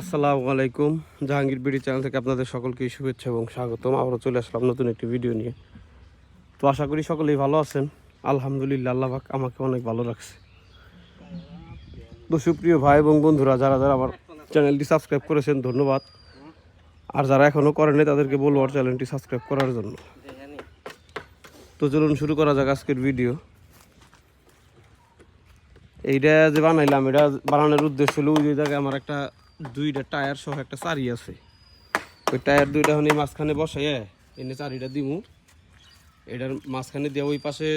আসসালামু আলাইকুম, Jahangir BD channel থেকে আপনাদের সকলকে শুভেচ্ছা এবং স্বাগতম। আবারও চলে আসলাম নতুন একটি ভিডিও নিয়ে। তো আশা করি সকলেই ভালো আছেন। আলহামদুলিল্লাহ, আল্লাহ আমাকে অনেক ভালো রাখছে। তো সুপ্রিয় ভাই এবং বন্ধুরা, যারা যারা আমার চ্যানেলটি সাবস্ক্রাইব করেছেন, ধন্যবাদ। আর যারা এখনও করেনি তাদেরকে বলব আর চ্যানেলটি সাবস্ক্রাইব করার জন্য। তো চলুন শুরু করা যাক আজকের ভিডিও। এইটা যে বানাইলাম, এটা বানানোর উদ্দেশ্য হলো ওই জায়গায় আমার একটা দুইটা টায়ার সহ একটা চারি আছে। ওই টায়ার দুইটা হনে মাঝখানে বসাইয়ে এনে চারিটা দিমু। এটার মাঝখানে দিয়ে ওই পাশে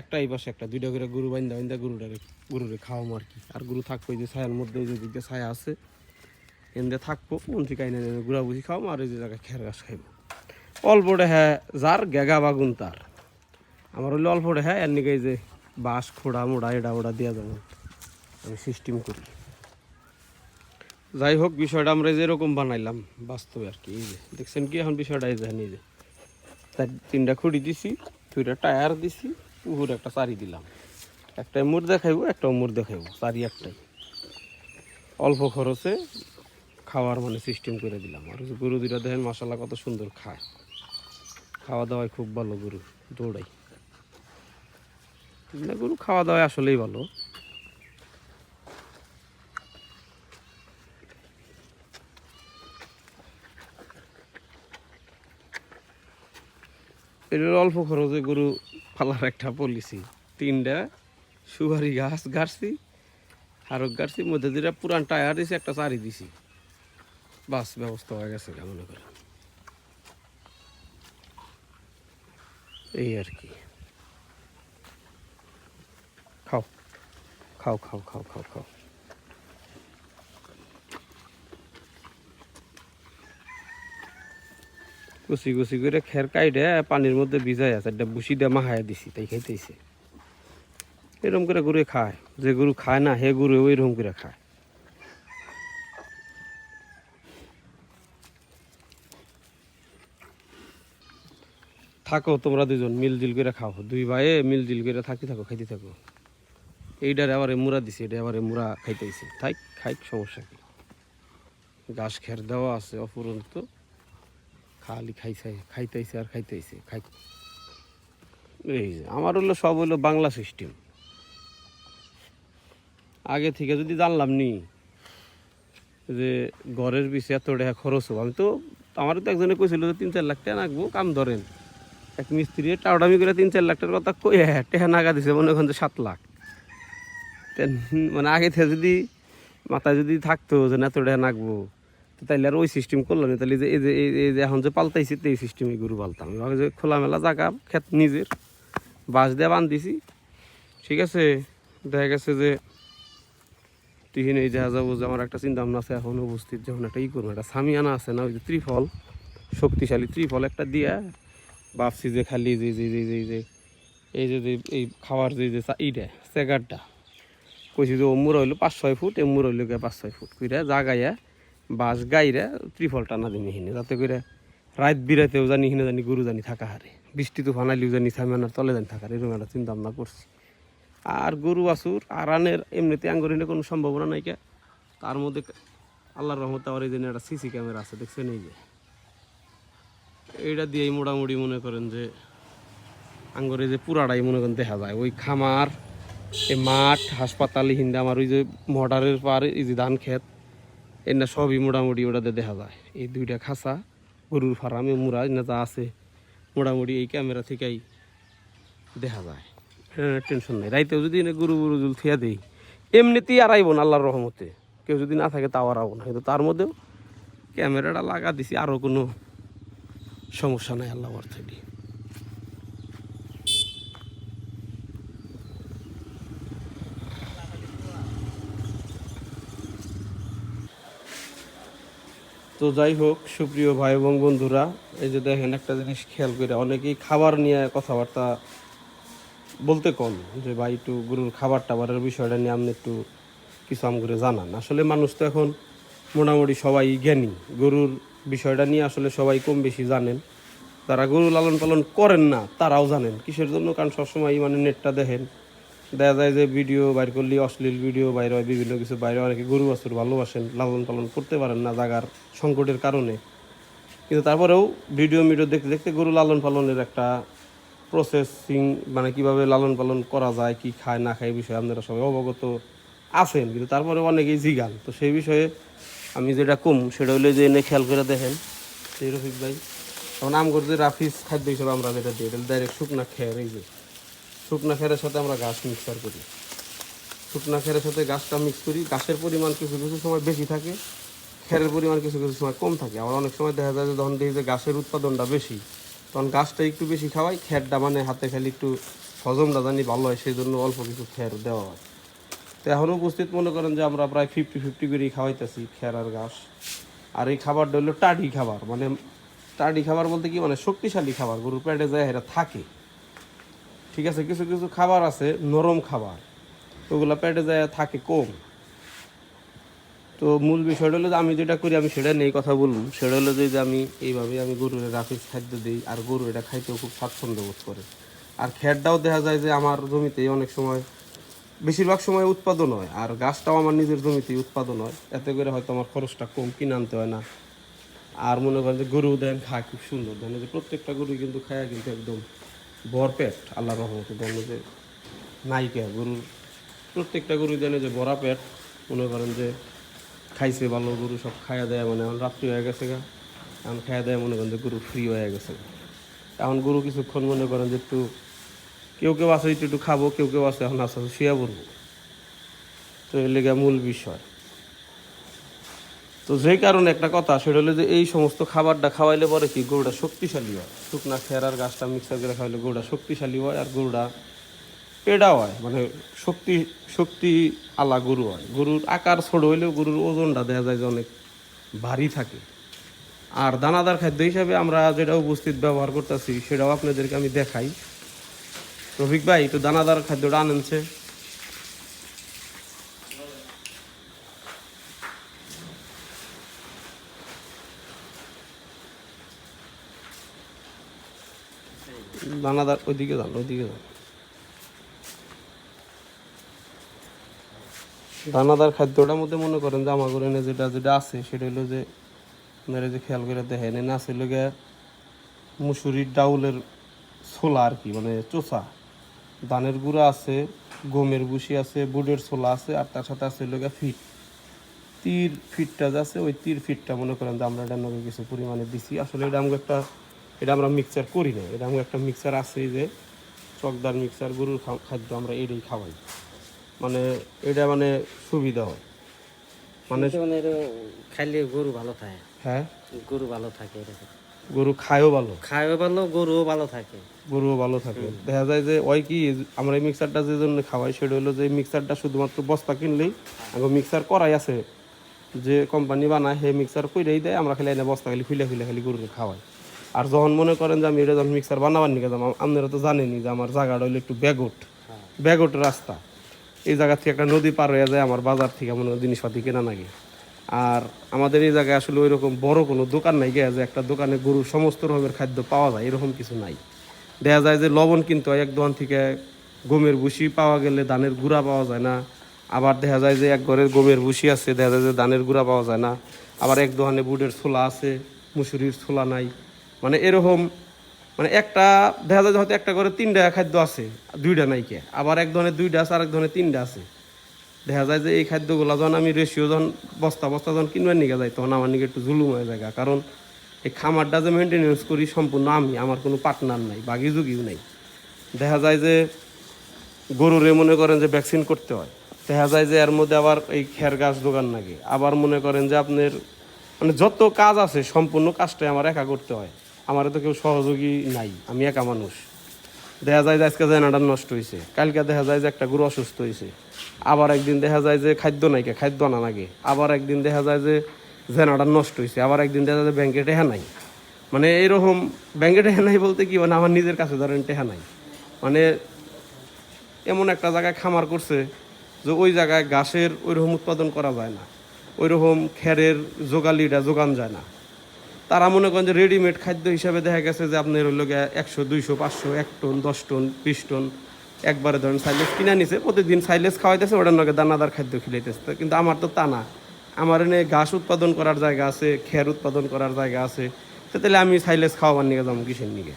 একটা, এই পাশে একটা, দুইটা করে গরু বাইন্দা বাইন্দা গরুটারে গরুরে খাওয়াম আর কি। আর গরু থাকব যে ছায়ার মধ্যে, এই যে দিকে ছায়া আছে। এনে থাকব, মন্ত্রী কাইনে গুড়া বুঝি খাওয়াম আর এই যে জায়গায় খের গাছ খাইব। অল্পটা হ্যাঁ যার গেগা বাগুন তার। আমার হলো অল্পটা হ্যাঁ এর নিকে যে বাঁশ, খোড়া, মোড়া এটা ওটা দেওয়া যাবে। আমি সিস্টেম করি। যাই হোক, বিষয়টা আমরা যেরকম বানাইলাম বাস্তবে আর কি, এই যে। দেখছেন কি এখন বিষয়টা, এই যে যে। তার তিনটা খুঁড়ি দিছি, দুইটা টায়ার দিছি পুকুর একটা চারি দিলাম। একটা মুর দেখাইবো, একটা মুর দেখাইবো, চারি একটাই। অল্প খরচে খাওয়ার মানে সিস্টেম করে দিলাম। আর গরু দুটা দেখেন মশালা কত সুন্দর খায়। খাওয়া দাওয়ায় খুব ভালো গরু, দৌড়াই। গরু খাওয়া দাওয়ায় আসলেই ভালো। এটার অল্প খরচে গরু পালার একটা পলিসি তিনটা, সুপারি গাছ গাড়ছি, হারক গাড়ছি, মধ্যে দুটা পুরান টায়ার দিছি, একটা চারি দিছি। বাস ব্যবস্থা হয়ে গেছে মনে করেন। এই আর কি। খাও খাও খাও খাও খাও খাও। কুচি কুচি করে খের কাইডে পানির মধ্যে ভিজাই আছে, একটা বুসি দিয়ে মাহায় দিছি, তাই খাইতেছে। এরকম করে গরু খায়, যে গরু খায় না হে গরু ওইরকম করে খায়। থাকো, তোমরা দুজন মিলজিল করে খাও। দুই ভাইয়ে মিলজিল করে থাকি থাকো, খাইতে থাকো। এইটার আবারে মুড়া দিছে এটা আবারে মুড়া খাইতেছে। তাই খাই সমস্যা কি? ঘাস খের দেওয়া আছে অপুরন্ত। খালি খাইছে, খাইতেছে আর খাইতেছে খাই এই যে, আমার হলো সব হলো বাংলা সিস্টেম আগে থেকে যদি জানলাম নি যে ঘরের পিছে এত টাকা খরচ হব, আমি তো আমার তো একজনে কইছিল যে তিন চার লাখ টাকা রাখব কাম ধরেন। এক মিস্ত্রি টাউডামি করে তিন চার লাখ টাকার কথা কই হ্যাঁ টেহা নাগা দিছে, মনে করেন যে সাত লাখ। মানে আগে থেকে যদি মাথায় যদি থাকতো যে না এত টাকা নাকবো তাইলে আর ওই সিস্টেম করলাম না তাহলে যে এই যে, এই- যে এখন যে পাল্টাইছি তো এই সিস্টেমে গরু পালতাম। আমি যে খোলামেলা জায়গা, ক্ষেত নিজের, বাঁশ দিয়ে বান দিছি ঠিক আছে, দেখা গেছে যে তিহিন এই দেখা যাব যে আমার একটা চিন্তা ভাবনা আছে, এখন উপস্থিত যখন একটা ই করব, একটা সামিয়ানা আছে না, ওই যে ত্রিফল, শক্তিশালী ত্রিফল একটা দিয়া ভাবছি যে খালি যে যে যে যে যে, এই যে এই খাওয়ার যে যে ইটা চেগারটা কইছি যে ও অমুর হইল পাঁচ ছয় ফুট এ এমুর হইল পাঁচ ছয় ফুট। কইরা জাগাইয়া বাস গাইরা ত্রিফল টানা দিন হিনে, যাতে করে রাত বিরাতেও জানি হিনে জানি গরু জানি থাকা হারে। বৃষ্টি তো ফানাইলেও জানি সামিয়ানার তলে জানি থাকার এরকম একটা চিন্তা ভাবনা করছি। আর গরু, বাছুর, আরানের এমনিতে আঙ্গরিনে কোনো সম্ভাবনা নাই কে? তার মধ্যে আল্লাহর রহমতে আমার এই জন্য একটা সিসি ক্যামেরা আছে, দেখছেন এই যে? এইটা দিয়েই মোটামুটি মনে করেন যে আঙ্গরে যে পুরাটাই মনে করেন দেখা যায়। ওই খামার, এই মাঠ, হাসপাতাল হিন্দা আমার ওই যে মর্ডারের পার, এই যে ধান ক্ষেত এনা সবই মোটামুটি ওটাতে দেখা যায়। এই দুইটা খাসা গরুর ফার্মে মুরা না যা আছে, মোটামুটি এই ক্যামেরা থেকেই দেখা যায়। টেনশন নেই। রাইতেও যদি এনে গরু গরু জুল থিয়া দেই, এমনিতেই আর আইব না আল্লাহর রহমতে। কেউ যদি না থাকে তাও আর আইব না। কিন্তু তার মধ্যেও ক্যামেরাটা লাগা দিছি আরও কোনো সমস্যা নাই আল্লাহ অর্থে তো যাই হোক, সুপ্রিয় ভাই এবং বন্ধুরা, এই যে দেখেন একটা জিনিস খেয়াল করে, অনেকেই খাবার নিয়ে কথাবার্তা বলতে কম যে, ভাই, একটু গরুর খাবার টাবারের বিষয়টা নিয়ে আপনি একটু কিছু আম করে জানান। আসলে মানুষ তো এখন মোটামুটি সবাই জ্ঞানী। গরুর বিষয়টা নিয়ে আসলে সবাই কম বেশি জানেন। তারা গরু লালন পালন করেন না, তারাও জানেন। কিসের জন্য? কারণ সবসময় মানে নেটটা দেখেন দেখা যায় যে ভিডিও বাইর করলে অশ্লীল ভিডিও বাইর হয়, বিভিন্ন কিছু বাইরে অনেকে গরু, বাছুর ভালোবাসেন, লালন পালন করতে পারেন না জাগার সংকটের কারণে। কিন্তু তারপরেও ভিডিও মিডিও দেখতে দেখতে গরু লালন পালনের একটা প্রসেসিং মানে কীভাবে লালন পালন করা যায়, কি খায়, না খায় বিষয়ে আপনারা সবাই অবগত আছেন। কিন্তু তারপরে অনেকেই জিগান। তো সেই বিষয়ে আমি যেটা কম, সেটা হলো যে এনে খেয়াল করে দেখেন। সেই রফিক ভাই এখন আম করতে রাফিস খাদ্য হিসেবে আমরা যেটা দিই, এটা ডাইরেক্ট শুকনা খেয়ার এই যে। শুকনা খেরের সাথে আমরা ঘাস মিক্সার করি। শুকনা খেরের সাথে ঘাসটা মিক্স করি, ঘাসের পরিমাণ কিছু কিছু সময় বেশি থাকে, খেরের পরিমাণ কিছু কিছু সময় কম থাকে। আবার অনেক সময় দেখা যায় যে যখন দেখি যে ঘাসের উৎপাদনটা বেশি, তখন গাছটা একটু বেশি খাওয়াই, খেরটা মানে হাতে খালি একটু হজমটা জানি ভালো হয়, সেই জন্য অল্প কিছু খের দেওয়া হয়। তো এখন উপস্থিত মনে করেন যে আমরা প্রায় ফিফটি ফিফটি করেই খাওয়াইতেছি খের আর ঘাস। আর এই খাবারটা হলো টাডি খাবার মানে টাডি খাবার বলতে কি মানে শক্তিশালী খাবার, গরুর পেটে যায় এরা থাকে। ঠিক আছে, কিছু কিছু খাবার আছে, নরম খাবার। ওগুলো পেটে যায়, থাকে কম। তো মূল বিষয়টা হলো যে আমি যেটা করি, আমি সেটা নেই কথা বলব। সেটা হলো যে আমি এইভাবে আমি গরুর রাফিস খাদ্য দিই, আর গরু এটা খাইতেও খুব স্বাচ্ছন্দ্য বোধ করে। আর খেরটাও দেখা যায় যে, আমার জমিতেই অনেক সময়, বেশিরভাগ সময় উৎপাদন হয়, আর গাছটাও আমার নিজের জমিতেই উৎপাদন হয়। এতে করে হয়তো আমার খরচটা কম, কিনে আনতে হয় না। আর মনে করেন যে গরু দেন, খায়, খুব সুন্দর। দেন যে প্রত্যেকটা গরু কিন্তু খায় কিন্তু একদম ভরপেট আল্লাহ রহমতে দেন যে, নাইকা, গরুর প্রত্যেকটা গরু দেন যে বড়া পেট। মনে করেন যে খাইছে ভালো, গরু সব খাইয়া দেয় মানে এখন রাত্রি হয়ে গেছে গা। এখন খাইয়া দেয়, মনে করেন যে গরু ফ্রি হয়ে গেছে এখন গরু কিছুক্ষণ মনে করেন যে একটু, কেউ কেউ আছে, একটু একটু খাব, কেউ কেউ আছে, এখন আস্তে আস্তে শুয়ে পড়ব। তো এর লেগে মূল বিষয়। তো যে কারণে একটা কথা, সেটা হলো যে এই সমস্ত খাবারটা খাওয়াইলে পরে কি গরুটা শক্তিশালী হয়? শুকনা খেরার গাছটা মিক্সার করে খাওয়াইলে গরুটা শক্তিশালী হয় আর গরুটা পেড়া হয় মানে শক্তি শক্তি আলা গরু হয়। গরুর আকার ছোট হইলেও গরুর ওজনটা দেখা যায় যে অনেক ভারী থাকে। আর দানাদার খাদ্য হিসাবে আমরা যেটা উপস্থিত ব্যবহার করতেছি, সেটাও আপনাদেরকে আমি দেখাই। রফিক ভাই, একটু দানাদার খাদ্যটা আনেনছে দানাদার ওইদিকে যান ওইদিকে যান দানাদার খাদ্যটার মধ্যে মনে করেন যে আমার ঘরে যেটা যেটা আছে, সেটা হলো যে আপনারা যে খেয়াল করে দেখেন, এনে আছে হলো মুসুরির ডাউলের ছোলা আর কি মানে চোষা ধানের গুঁড়া আছে, গমের ভুসি আছে, বুটের ছোলা আছে, আর তার সাথে আছে হলো ফিট। তীর ফিটটা যে আছে, ওই তীর ফিটটা মনে করেন যে আমরা এটা নগে কিছু পরিমাণে দিছি। আসলে এটা আমাকে একটা এটা আমরা মিক্সচার করি না। এটা আমাকে একটা মিক্সচার আছে যে চকদার মিক্সচার গরুর খাদ্য আমরা এটাই খাওয়াই। মানে এটা মানে সুবিধা হয়। মানে খাইলে গরু ভালো থাকে। হ্যাঁ? গরু ভালো থাকে এরকম। গরু খায়ও ভালো। খায়ও ভালো গরুও ভালো থাকে। গরুও ভালো থাকে। দেখা যায় যে ওই কি আমরা এই মিক্সারটা যে জন্য খাওয়াই সেটা হলো যে মিক্সারটা শুধুমাত্র বস্তা কিনলেই আগে মিক্সার করাই আছে। যে কোম্পানি বানায় সেই মিক্সার কইরেই দেয় আমরা খালি এনে বস্তা খালি খুলে খুলে খালি গরুকে খাওয়াই। আর যখন মনে করেন যে আমি এটা যখন মিক্সার বানাবার নিকে যাম আপনারা তো জানেনই যে আমার জায়গাটা হলো একটু ব্যাগট। ব্যাগট রাস্তা। এই জায়গা থেকে একটা নদী পার হয়ে যায় আমার বাজার থেকে মনে হয় জিনিসপাতি কেনা নাগে। আর আমাদের এই জায়গায় আসলে ওই রকম বড় কোনো দোকান নাই গিয়ে যে একটা দোকানে গরুর সমস্ত রকমের খাদ্য পাওয়া যায় এরকম কিছু নাই। দেখা যায় যে লবণ কিনতে হয় এক দোকান থেকে গমের ভুসি পাওয়া গেলে ধানের গুঁড়া পাওয়া যায় না। আবার দেখা যায় যে এক ঘরের গমের ভুসি আছে দেখা যায় যে ধানের গুঁড়া পাওয়া যায় না। আবার এক দোকানে বুটের ছোলা আছে মুসুরির ছোলা নাই। মানে এরকম মানে একটা, দেখা যায় হয়তো একটা করে তিনটা খাদ্য আছে, দুইটা নাই কে আবার এক ধরনের দুইটা আছে আর এক ধরনের তিনটা আছে। দেখা যায় যে এই খাদ্যগুলো যখন আমি রেশিও যখন বস্তা বস্তা যখন কিনবার নিয়ে যাই, তখন আমার নিকে একটু জুলুম হয়ে যায় কারণ এই খামারটা যে মেনটেনেন্স করি সম্পূর্ণ আমি, আমার কোনো পার্টনার নাই বাগি যুগিও নাই। দেখা যায় যে গরুরে মনে করেন যে ভ্যাকসিন করতে হয়। দেখা যায় যে এর মধ্যে আবার এই খের গাছ দোকান লাগে আবার মনে করেন যে আপনার মানে যত কাজ আছে, সম্পূর্ণ কাজটাই আমার একা করতে হয়। আমার তো কেউ সহযোগী নাই আমি একা মানুষ। দেখা যায় যে আজকে জেনাটা নষ্ট হয়েছে কালকে দেখা যায় যে একটা গরু অসুস্থ হয়েছে আবার একদিন দেখা যায় যে খাদ্য নাই কে, খাদ্য আনা লাগে আবার একদিন দেখা যায় যে জেনাটা নষ্ট হয়েছে আবার একদিন দেখা যায় যে ব্যাংকে টেহা নাই। মানে এরকম ব্যাংকে টেহা নাই বলতে কি মানে আমার নিজের কাছে ধরেন টেহা নাই। মানে এমন একটা জায়গায় খামার করছে যে ওই জায়গায় ঘাসের ওইরকম উৎপাদন করা যায় না ওইরকম খেরের যোগালিটা যোগান যায় না। তারা মনে করেন যে রেডিমেড খাদ্য হিসাবে দেখা গেছে যে আপনার হইল একশো, দুইশো, পাঁচশো, এক টন, দশ টন, বিশ টন, একবারে ধরেন সাইলেস কিনে নিছে, প্রতিদিন সাইলেস খাওয়াইতেছে, ওটার নগে দানাদার খাদ্য খিলাইতেছে। কিন্তু আমার তো তা না। আমার এনে ঘাস উৎপাদন করার জায়গা আছে, খের উৎপাদন করার জায়গা আছে, তো তাহলে আমি সাইলেস খাওয়াবার নিয়ে যাব কিসের নিগে?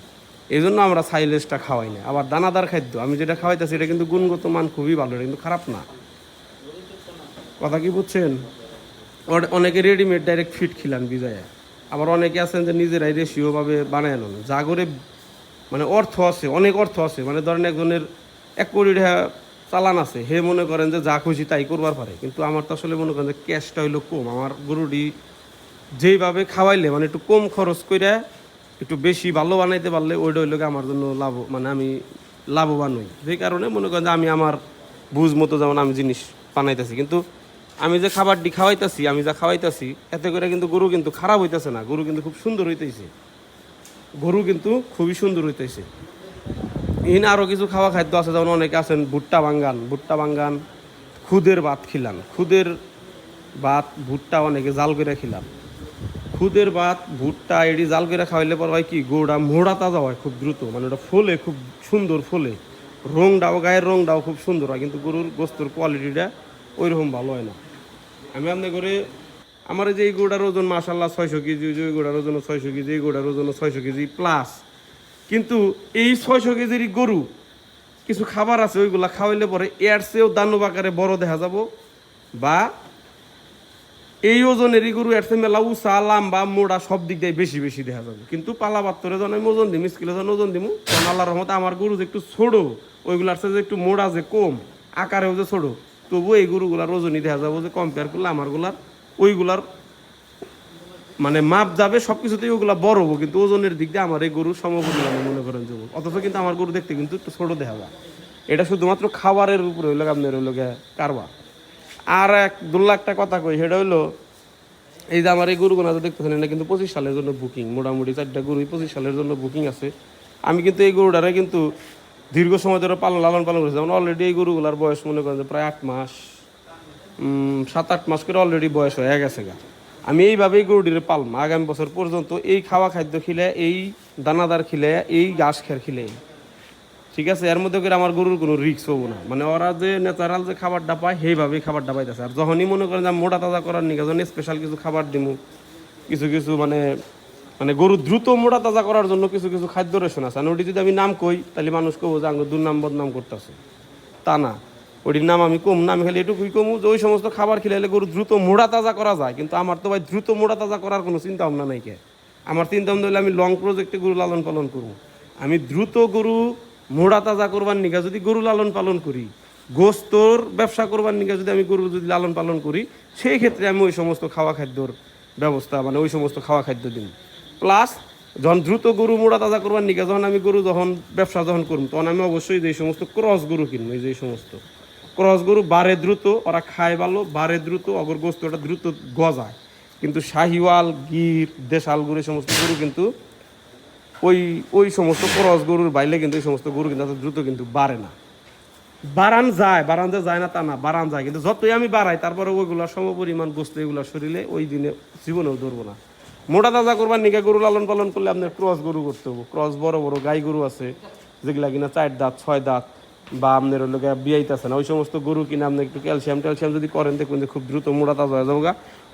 এই জন্য আমরা সাইলেসটা খাওয়াই না। আবার দানাদার খাদ্য, আমি যেটা খাওয়াইতেছি, এটা কিন্তু গুণগত মান খুবই ভালো, এটা কিন্তু খারাপ না। কথা কি বুঝছেন? অনেকে রেডিমেড ডাইরেক্ট ফিট খিলান বিজয়ে। আবার অনেকে আছেন যে নিজেরাই রেশিওভাবে বানায় নেন যা করে মানে অর্থ আছে, অনেক অর্থ আছে। মানে ধরেন একজনের এক কোটি টাকা চালান আছে, হে মনে করেন যে যা খুশি তাই করবার পারে। কিন্তু আমার তো আসলে মনে করেন যে ক্যাশটা হইল কম। আমার গরুটি যেইভাবে খাওয়াইলে মানে একটু কম খরচ করে একটু বেশি ভালো বানাইতে পারলে ওইটা হইল আমার জন্য লাভ মানে আমি লাভবান হই। যেই কারণে মনে করেন যে আমি আমার বুঝ মতো যেমন আমি জিনিস বানাইতেছি। কিন্তু আমি যে খাবারটি খাওয়াইতেছি, আমি যা খাওয়াইতেছি, এতে করে কিন্তু গরু কিন্তু খারাপ হইতেছে না। গরু কিন্তু খুব সুন্দর হইতেছে। গরু কিন্তু খুবই সুন্দর হইতেছে। ইন আরও কিছু খাওয়া খাদ্য আছে, যেমন অনেকে আছেন ভুট্টা বাঙ্গান। ভুট্টা বাঙ্গান খুদের ভাত খিলান খুদের ভাত, ভুট্টা অনেকে জাল করে খিলান খুদের ভাত, ভুট্টা এটি জাল করে খাওয়াইলে পর হয় কি গোড়া মোড়া তাজা হয় খুব দ্রুত। মানে ওটা ফোলে, খুব সুন্দর ফোলে। রংটাও, গায়ের রংটাও খুব সুন্দর হয়, কিন্তু গরুর গোস্তর কোয়ালিটিটা ওইরকম ভালো হয় না। আমি আপনার করে আমার যে এই গোড়ার ওজন মাসাল্লাহ ছয়শো কেজি, ওই গোড়ার ওজন ছয়শো কেজি, এই গোড়ার ওজন ছয়শো কেজি প্লাস কিন্তু এই ছয়শো কেজির গরু, কিছু খাবার আছে, ওইগুলা খাওয়াইলে পরে এর চেয়েও দানব আকারে বড় দেখা যাব। বা এই ওজনেরই গরু এর চেয়ে মেলা উঁচা, লাম্বা, মোড়া সব দিক দিয়ে বেশি বেশি দেখা যাবে। কিন্তু পালা বাত্তরে যখন আমি ওজন দিম, স্কিলে যখন ওজন দিমু তখন আল্লাহ রহমতে আমার গরু যে একটু ছোটো, ওইগুলার চেয়ে যে একটু মোড়া যে কম, আকারেও যে ছোটো তবু এই গরুগুলার ওজনই দেখা যাব যে কম্পেয়ার করলে আমারগুলার, ওইগুলার মানে মাপ যাবে সব কিছুতেই ওগুলা বড় হব, কিন্তু ওজনের দিক দিয়ে আমার এই গরু সমপরিমাণ মনে করেন যাব অথচ কিন্তু আমার গরু দেখতে কিন্তু একটু ছোট দেখা যায়। এটা শুধুমাত্র খাবারের উপরে হইল আপনার হইল কারবা আর এক দু লাখটা কথা কই, সেটা হইল, এই যে আমার এই গরুগুলো যে দেখতেছেন, এটা কিন্তু পঁচিশ সালের জন্য বুকিং মোটামুটি চারটা গরুই পঁচিশ সালের জন্য বুকিং আছে। আমি কিন্তু এই গরুটারে কিন্তু দীর্ঘ সময় ধরে পালন, লালন পালন করেছি। যেমন অলরেডি এই গরুগুলার বয়স মনে করেন যে প্রায় আট মাস সাত, আট মাস করে অলরেডি বয়স হয়ে গেছে গা। আমি এইভাবেই গরুটির পালম আগামী বছর পর্যন্ত এই খাওয়া খাদ্য খিলে, এই দানাদার খিলে, এই ঘাস খের খিলে। ঠিক আছে, এর মধ্যে করে আমার গরুর কোনো রিক্স হব না। মানে ওরা যে ন্যাচারাল যে খাবারটা পায়, সেইভাবেই খাবারটা পাইতেছে। আর যখনই মনে করেন যে মোটা তাজা করার নিকে, যখন স্পেশাল কিছু খাবার দিমু, কিছু কিছু মানে মানে গরু দ্রুত মোটা তাজা করার জন্য কিছু কিছু খাদ্য রেশন আছে। আর ওটি যদি আমি নাম কই, তাহলে মানুষ কবো যে আঙ্গুর দুর্নাম বদনাম করতেছে। তা না। ওটির নাম আমি কম না, আমি খালি এটুকুই কমু যে ওই সমস্ত খাবার খেলে গরু দ্রুত মোড়া তাজা করা যায়। কিন্তু আমার তো ভাই দ্রুত মোড়া তাজা করার কোনো চিন্তা ভাবনা নাই কে। আমার চিন্তা ভাবনা হলে আমি লং প্রজেক্টে গরু লালন পালন করব। আমি দ্রুত গরু মোড়া তাজা করবার নিকা যদি গরু লালন পালন করি, গোস্তর ব্যবসা করবার নিকা যদি আমি গরু যদি লালন পালন করি, সেই ক্ষেত্রে আমি ওই সমস্ত খাওয়া খাদ্যর ব্যবস্থা মানে ওই সমস্ত খাওয়া খাদ্য দিন প্লাস যখন দ্রুত গরু মোড়া তাজা করবার নিকা, যখন আমি গরু যখন, ব্যবসা যখন করব তখন আমি অবশ্যই যে সমস্ত ক্রস গরু কিনবো, এই যে সমস্ত। ক্রস গরু বারে দ্রুত, ওরা খায় ভালো, বারে দ্রুত অগর গোস্তটা দ্রুত গজায়। কিন্তু শাহিওয়াল, গির, দেশাল গরু, এই সমস্ত গরু কিন্তু ওই ওই সমস্ত ক্রস গরুর বাইলে কিন্তু এই সমস্ত গরু কিন্তু দ্রুত কিন্তু বাড়ে না। বাড়ান যায় বাড়ান যায় না তা না বাড়ান যায়। কিন্তু যতই আমি বাড়াই, তারপরে ওইগুলা সমপরিমাণ গোস্ত এগুলো শরীরে ওই দিনে জীবনেও ধরবো না। মোটা তাজা করবার নিকা গরু লালন পালন করলে আপনার ক্রস গরু করতে হবে। ক্রস বড় বড়, গাই গরু আছে, যেগুলা কিনা চার দাঁত, ছয় দাঁত, বা আপনার ওই লোক বিয়াইতেছে না, ওই সমস্ত গরু কিনে আপনি একটু ক্যালসিয়াম ট্যালসিয়াম যদি করেন, দেখবেন যে খুব দ্রুত মোড়া তাজা হয়ে যাব।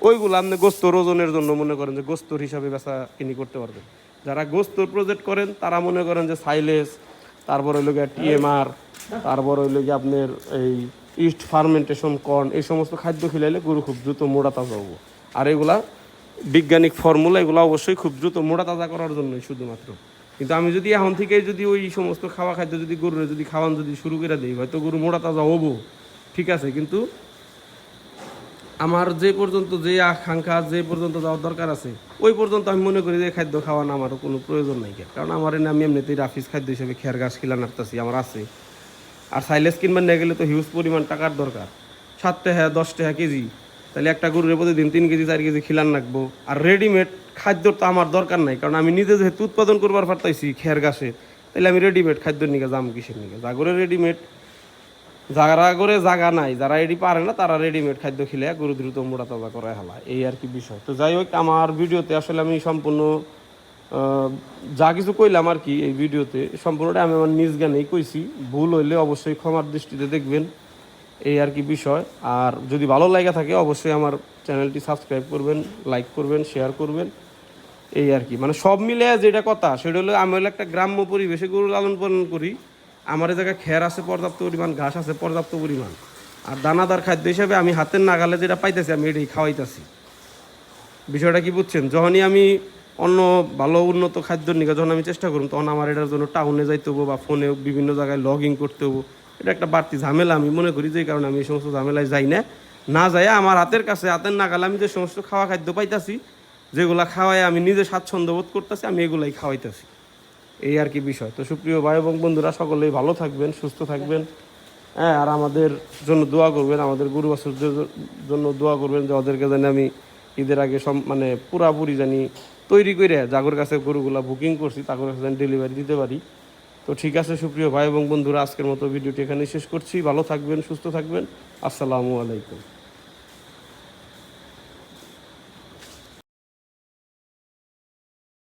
ওইগুলো আপনি গোস্তর ওজনের জন্য মনে করেন যে গোস্তর হিসাবে বেচা কিনি করতে পারবেন। যারা গোস্তর প্রজেক্ট করেন, তারা মনে করেন যে সাইলেস তারপর হইল গিয়ে টিএমআর তারপর হইল গিয়ে আপনার এই ইস্ট ফার্মেন্টেশন কর্ন এই সমস্ত খাদ্য খিলাইলে গরু খুব দ্রুত মোড়া তাজা হব। আর এগুলা বৈজ্ঞানিক ফর্মুলা এগুলো অবশ্যই খুব দ্রুত মোটা তাজা করার জন্যই শুধুমাত্র। কিন্তু আমি যদি এখন থেকে যদি ওই সমস্ত খাওয়া খাদ্য যদি গরুরে যদি খাওয়ান যদি শুরু করে দিই, হয়তো গরু মোটা তাজা হব। ঠিক আছে, কিন্তু আমার যে পর্যন্ত যে আকাঙ্ক্ষা, যে পর্যন্ত যাওয়ার দরকার আছে, ওই পর্যন্ত আমি মনে করি যে খাদ্য খাওয়ানো আমার কোনো প্রয়োজন নাই। কারণ আমার এনে আমি এমনিতেই রাফিস খাদ্য হিসেবে খেয়ার গাছ খিলা নাড়তেছি আমার আছে। আর সাইলেস কিনবার নিয়ে গেলে তো হিউজ পরিমাণ টাকার দরকার। সাত টাকা, দশ টাকা কেজি। তাহলে একটা গরুর প্রতিদিন তিন কেজি, চার কেজি খিলান রাখব। আর রেডিমেড খাদ্য তো আমার দরকার নাই, কারণ আমি নিজে যেহেতু উৎপাদন করবার পারতাইছি খেয়ার গাছে তাহলে আমি রেডিমেড খাদ্যের নিকে যাম কিসের নিকে? যা করে রেডিমেড যারা করে জাগা নাই, যারা এটি পারে না, তারা রেডিমেড খাদ্য খেলে গরু দ্রুত মোটা তাজা করে হেলা এই আর কি বিষয়। তো যাই হোক, আমার ভিডিওতে আসলে আমি সম্পূর্ণ যা কিছু কইলাম আর কি এই ভিডিওতে সম্পূর্ণটা আমি আমার নিজ জ্ঞানেই কইছি। ভুল হইলে অবশ্যই ক্ষমার দৃষ্টিতে দেখবেন। এই আর কি বিষয়। আর যদি ভালো লাগা থাকে, অবশ্যই আমার চ্যানেলটি সাবস্ক্রাইব করবেন, লাইক করবেন, শেয়ার করবেন। এই আর কি। মানে সব মিলে যেটা কথা, সেটা হলো আমি হলো একটা গ্রাম্য পরিবেশে গরু লালন পালন করি। আমার জায়গায় খের আছে, পর্যাপ্ত পরিমাণ, ঘাস আছে, পর্যাপ্ত পরিমাণ। আর দানাদার খাদ্য হিসাবে আমি হাতের নাগালে যেটা পাইতেছি, আমি এটাই খাওয়াইতেছি। বিষয়টা কি বুঝছেন? যখনই আমি অন্য ভালো উন্নত খাদ্যর নিকা যখন আমি চেষ্টা করুন তখন আমার এটার জন্য টাউনে যাইতে হব বা ফোনে বিভিন্ন জায়গায় লগ ইন করতে হব। এটা একটা বাড়তি ঝামেলা, আমি মনে করি যে কারণে আমি এই সমস্ত ঝামেলায় যাই না। না যাই আমার হাতের কাছে, হাতের নাগালে আমি যে সমস্ত খাওয়া খাদ্য পাইতাছি, যেগুলা খাওয়াই আমি নিজে স্বাচ্ছন্দ্য বোধ করতেছি, আমি এগুলাই খাওয়াইতেছি। এই আর কি বিষয়। তো সুপ্রিয় ভাই এবং বন্ধুরা, সকলেই ভালো থাকবেন, সুস্থ থাকবেন। হ্যাঁ আর আমাদের জন্য দোয়া করবেন, আমাদের গুরু বাসুরদের জন্য দোয়া করবেন যে ওদেরকে জানি আমি ঈদের আগে সব মানে পুরাপুরি জানি তৈরি করে জাগর কাছে গরুগুলা বুকিং করছি, তাগর কাছে জানি ডেলিভারি দিতে পারি। তো ঠিক আছে, সুপ্রিয় ভাই এবং বন্ধুরা, আজকের মতো ভিডিওটি এখানে শেষ করছি। ভালো থাকবেন, সুস্থ থাকবেন। আসসালামু আলাইকুম।